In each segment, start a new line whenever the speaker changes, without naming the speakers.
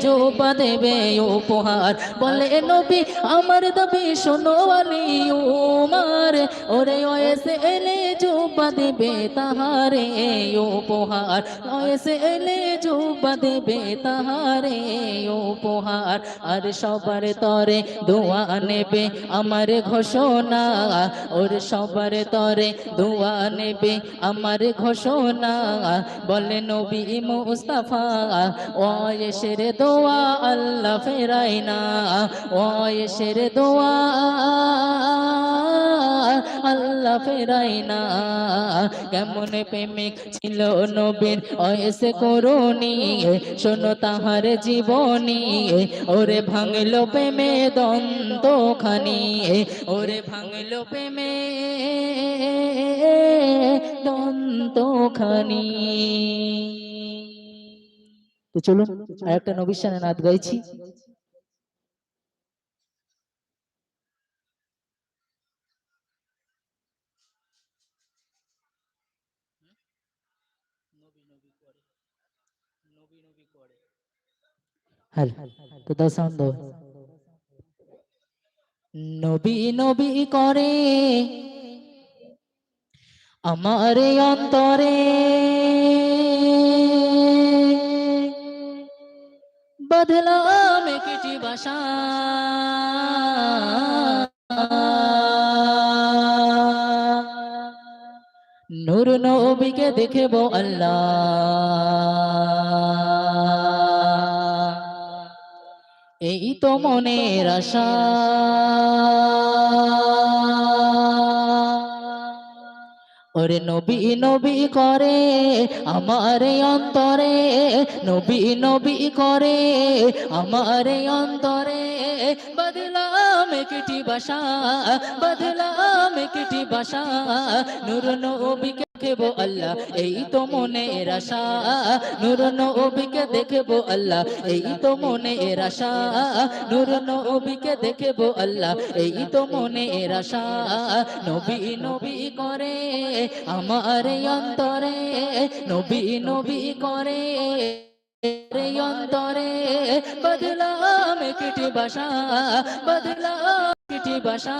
জোপা দেবে উপহার। বলে নবী, আমার দাবি শোনো আলী উমার। ওরে ওয়েসে এলে জোপা দেবে তাহারে উপহার। ওয়েসে এলে জোপা দেবে তাহারে উপহার। আর সবার তরে দোয়া নেবে আমার ঘোষণা। ওর সবার তরে দোয়া নেবে আমার ঘোষণা। বলে, নবী মুস্তাফা, ওয়েসের দোয়া আল্লাহ ফেরাই না। ওয়েসের দোয়া আল্লাহ ফেরাই না। কেমন প্রেমিক ছিল নবীন? ওয়েসে করুনি শোনো তাহার জীবনী। ওরে ভাঙলো প্রেমে দন্ত খানি ওরে ভাঙলো প্রেমে দন্ত খানি তো চলুন আর একটা নবিশানে নাচ গাইছি। হ্যালো তো দাও সাউন্ড দাও। নবী নবী করে আমার অন্তরে। বদলাম একটি বাসা। নূর নবীকে দেখেব আল্লাহ। এই তো মনের আশা। ওরে নবী নবী করে আমার অন্তরে। নবী নবী করে আমার অন্তরে। বদলাম একটি বাসা বদলাম একটি বাসা, নূর নবীকে দেখব আল্লাহ, এই তো মনের আশা। নূর নবীকে দেখব আল্লাহ, এই তো মনের আশা। নূর নবীকে দেখব আল্লাহ, এই তো মনের আশা। নবী নবী করে আমার অন্তরে, নবী নবী করে। অন্তরে বদলাম একটি বাসা বদলাম একটি বাসা,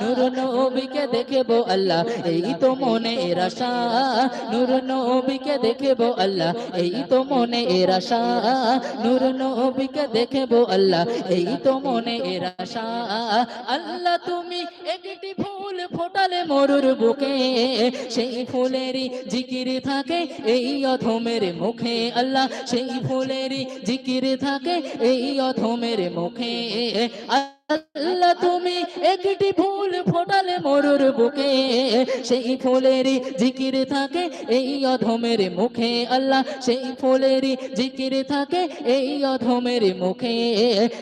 নূর নবীকে দেখব আল্লাহ, এই তো মনে এর আশা। নূর নবীকে দেখব আল্লাহ, এই তো মনে এর আশা। নূর নবীকে দেখব আল্লাহ, এই তো মনে এর আশা। আল্লাহ, তুমি একটি ফুল ফোটালে মরুর বুকে। সেই ফুলেরই জিকির থাকে এই অধমের মুখে। আল্লাহ, সেই ফুলেরই জিকির থাকে এই অধমের মুখে। আল্লাহ তুমি একটি ফোটালে মরুর বুকে সেই ফুলেরই জিকির থাকে, এই অধমের মুখে আল্লাহ সেই ফুলেরই জিকির থাকে, এই অধমের মুখে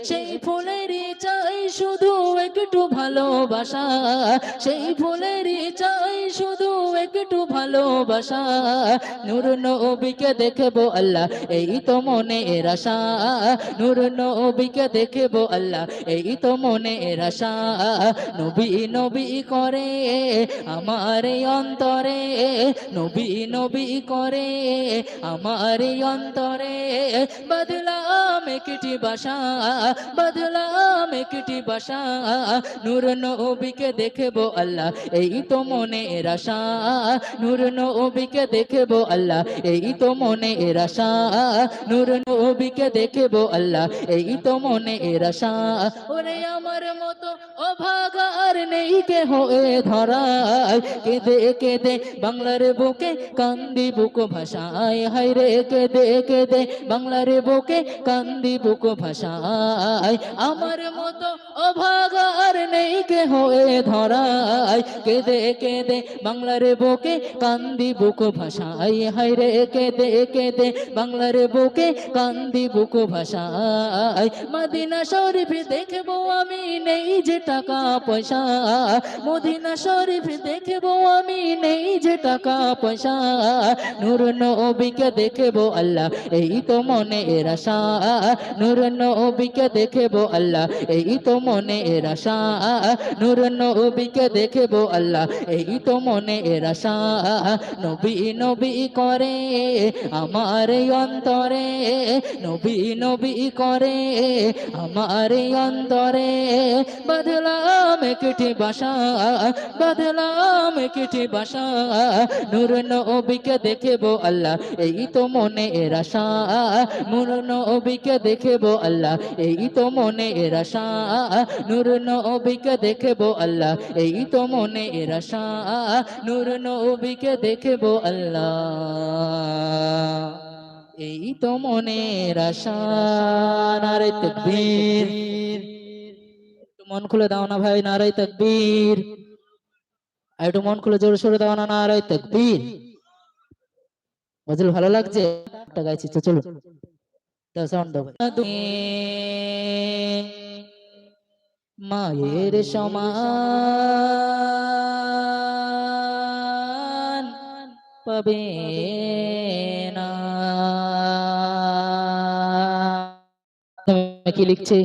সেই ফুলেরই চাই শুধু একটু ভালোবাসা, সেই ফুলেরই চাই শুধু একটু ভালোবাসা। নূর নবীকে দেখব আল্লাহ, এই তো মনে এর আশা। নূর নবীকে দেখব আল্লাহ, এই তো মনে এর আশা। নবী নবী করে আমার অন্তরে, নবী নবী করে, আমার অন্তরে, বদলাম একটি বাসা, বদলাম একটি বাসা, নূর নবীকে দেখব আল্লাহ, এই তো মনে আশা, নূর নবীকে দেখব আল্লাহ, এই তো মনে আশা, নূর নবীকে দেখব আল্লাহ, এই তো মনে আশা, ওরে আমার মতো অভাগার নেই কে হয়ে বাংলার বুকে কান্দি বুক ভাষায় হায়রে কেঁদে কেঁদে বাংলার বুকে কান্দি বুক ভাষায় আমার মতো অভাগার নেই কে হয়ে ধরায় বাংলার বুকে কান্দি বুক ভাষায় হায়রে কেঁদে কেঁদে বাংলার বুকে কান্দি বুক ভাষায় মদিনা শরীফ দেখব আমি নেই যে টাকা পয়সা। মদিনা শরীফ দেখব আমি, নেই যে টাকা, পয়সা। নূর নবীকে দেখব আল্লাহ, এই তো মনে এর আশা। নূর নবীকে দেখব আল্লাহ, এই তো মনে এর আশা। নূর নবীকে দেখব আল্লাহ, এই তো মনে এর আশা। নবী নবী করে আমার অন্তরে, নবী নবী করে আমার অন্তরে। বদলাম একটি বাসা বদলাম একটি বাসা, নূর নবীকে দেখব আল্লাহ, এই তো মনে এর আশা। নূর নবীকে দেখব আল্লাহ, এই তো মনে এর আশা। নূর নবীকে দেখব আল্লাহ, এই তো মনে এর আশা। নূর নবীকে দেখব আল্লাহ, এই তো মনের আশা। নারে তকবীর। মন খুলে দাও না ভাই নারাই তকবীর। আর একটু মন খুলে জোরে সোরে দাও না নারাই তকবীর। গজল ভালো লাগছে? একটা গাইছি, তো চলো। দাও সাউন্ড দাও মায়ের সমান পাবে না। কি লিখছে?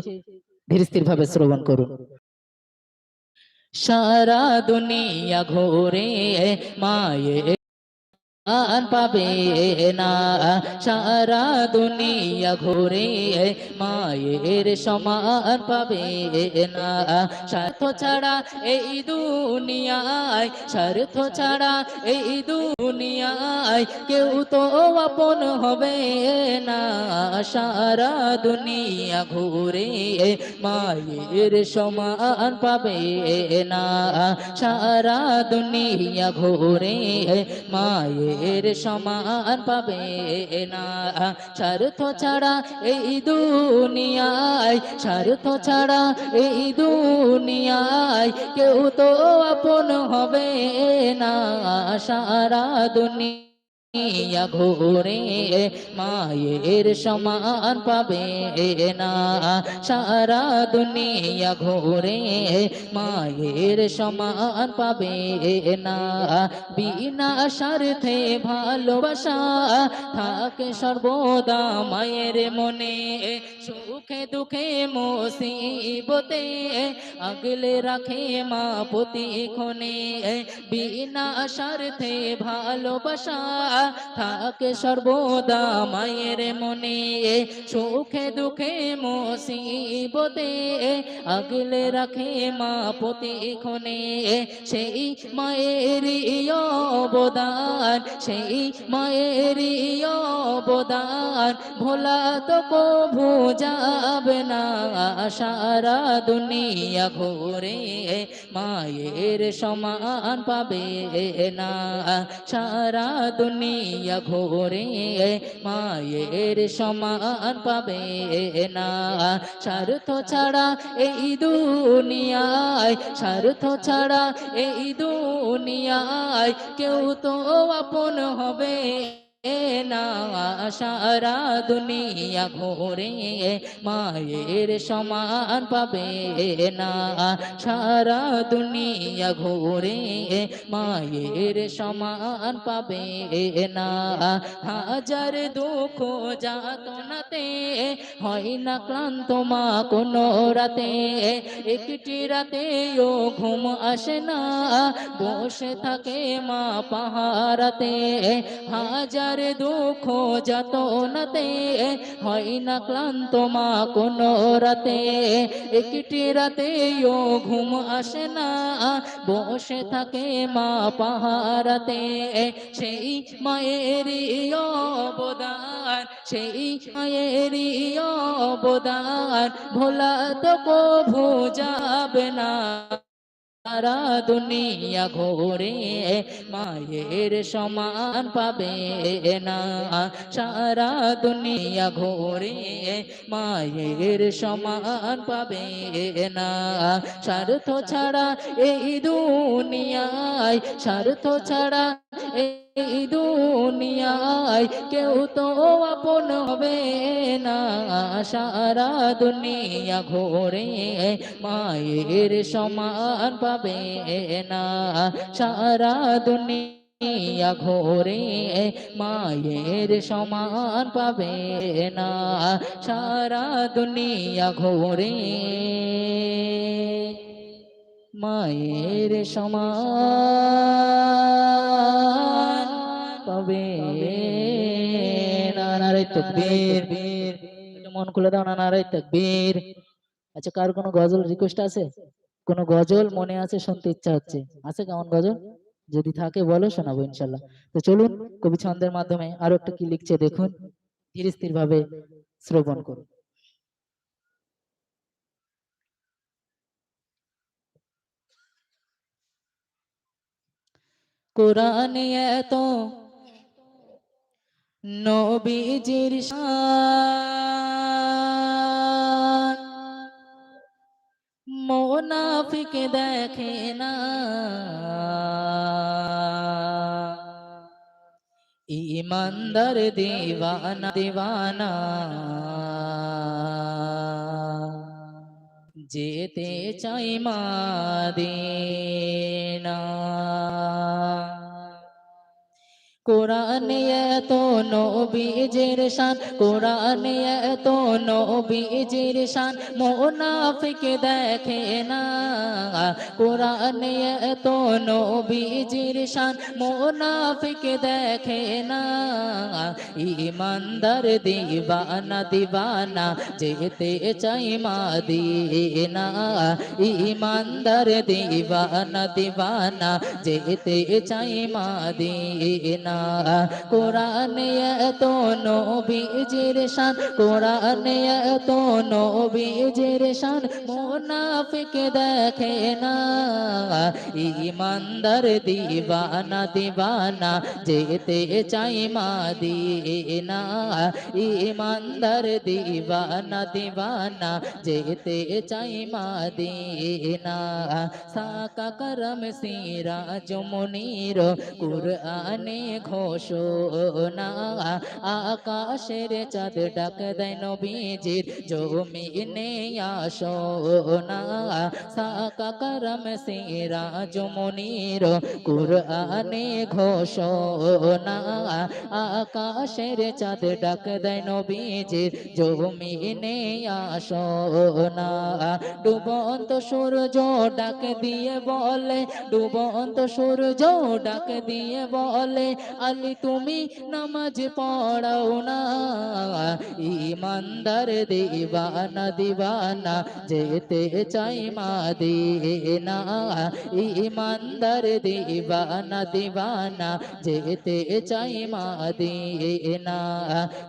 ধীর স্থির ভাবে শ্রবণ করুন। সারা দুনিয়া ঘোরে মায়ে আন পাবে না। সারা দুনিয়া ঘুরে মায়ের সমান পাবে না। স্বার্থ ছাড়া এই দুনিয়ায়, স্বার্থ ছাড়া এই দুনিয়ায় কেউ তো আপন হবে না। সারা দুনিয়া ঘুরে মায়ের সমান পাবে না। সারা দুনিয়া ঘুরে মায়ের সমান পাবে না। স্বার্থ ছাড়া এই দুনিয়ায় স্বার্থ ছাড়া এই দুনিয়ায় কেউ তো আপন হবে না। সারা দুনিয়া ঘুরে, মায়ের সমান পাবে না। সারা দুনিয়া ঘুরে, মায়ের সমান পাবে না। বিনা স্বার্থে ভালোবাসা থাকে সর্বদা মায়ের মনে। সুখে দুঃখে মুসিবতে আগলে রাখে মা প্রতিক্ষণে। বিনা স্বার্থে ভালোবাসা থাকে সর্বদা মায়ের মনে। সুখে দুঃখে মুসিবতে আগলে রাখে মা প্রতিক্ষণে সেই মায়ের অবদান, সেই মায়ের অবদান, ভোলা তো কভু যাবে না সারা দুনিয়া ঘুরে, মায়ের সমান পাবে না সারা দুনিয়া ঘুরে, মায়ের সমান পাবে না। স্বার্থ ছাড়া এই দুনিয়ায় স্বার্থ ছাড়া এই দুনিয়ায় কেউ তো আপন হবে। না সারা দুনিয়া ঘুরে মায়ের সমান পাবে না। সারা দুনিয়া ঘুরে মায়ের সমান পাবে না। হাজার দুঃখ যাতনাতে হয় না ক্লান্ত মা কোনো রাতে। একটি রাতে ও ঘুম আসে না, বসে থাকে মা পাহারাতে। হাজার দুঃখ যাতনাতে হয় না ক্লান্ত মা কোনো রাতে। একটি রাতে ও ঘুম আসে না, বসে থাকে মা পাহারাতে। সেই মায়ের অবদান, সেই মায়ের অবদান, ভোলা তো কভু যাবে না। সারা দুনিয়া ঘোরে, মায়ের সমান পাবে না। সারা দুনিয়া ঘোরে, মায়ের সমান পাবে না। স্বার্থ ছাড়া এই দুনিয়ায়, স্বার্থ ছাড়া এই দুনিয়ায় কেউ তো আপন হবে না। সারা দুনিয়া ঘোরে মায়ের সমান পাবে না। সারা দুনিয়া ঘোরে মায়ের সমান পাবে না। সারা দুনিয়া ঘোরে মায়ের সমান তকবীর। মন খুলে দাও তকবীর। আচ্ছা কার কোনো গজল রিকোয়েস্ট আছে? কোনো গজল মনে আছে শুনতে ইচ্ছা হচ্ছে? আছে কেমন গজল? যদি থাকে বলো শোনাবো ইনশাল্লাহ তো চলুন কবি ছন্দের মাধ্যমে আরও একটা কি লিখছে দেখুন। ধীর স্থির ভাবে শ্রবণ করুন। কোরআনে এত নবীজির শান। মোনাফিক দেখে না। ইমানদার দিওয়ানা দিওয়ানা যেতে চাই মাদিনা। কোরআনে এত নবীজির শান, কোরআনে এত নবীজির শান, মোনাফিক দেখে না। কোরআনে এত নবীজির শান, মোনাফিক দেখে না। ইমানদার দিবানা দিবানা, যেতে চাই মাদিনা। ইমানদার দিবানা দিবানা, যেতে চাই মাদিনা। কোরআনে এত নবীজির শান, কোরআনে এত নবীজির শান, মুনাফিক দেখে না। ইমানদার দিবানা দিবানা, যেতে চাই মাদিনা। ইমানদার দিবানা দিবানা, যেতে চাই মাদিনা। সাকা করম সিরা জমনির কুরআনে ঘোষণা আকাশের চাঁদ ডাক দেয় নবীজির, জমিনে আসোনা সাকা করম সিরা জমনির কুরআনে ঘোষণা, আকাশের চাঁদ ডাক দেয় নবীজির, জমিনে আসোনা ডুবন্ত সূর্য ডাক দিয়ে বলে, ডুবন্ত সূর্য ডাক দিয়ে বলে আলি, তুমি নামাজ পড়াও না। ইমানদার দিবানা দিবানা, যেতে চাই মাদিনা। ইমানদার দিবানা দিবানা, যেতে চাই মাদিনা।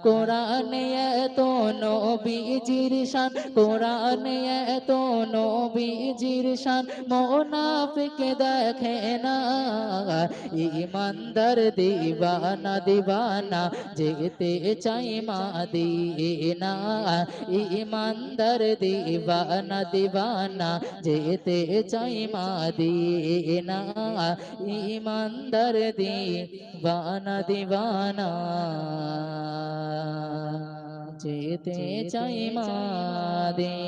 কোরআনে এত নবীজির শান, কোরআনে এত নবীজির শান, মোনাফিক দেখে না। ইমানদার দিবানা দিবানা, যেতে চাই মাদিনা ইমানদার দিবানা দিবানা, যেতে চাই মাদিনা ইমানদার দিবানা দিবানা, যেতে চাই মাদিনা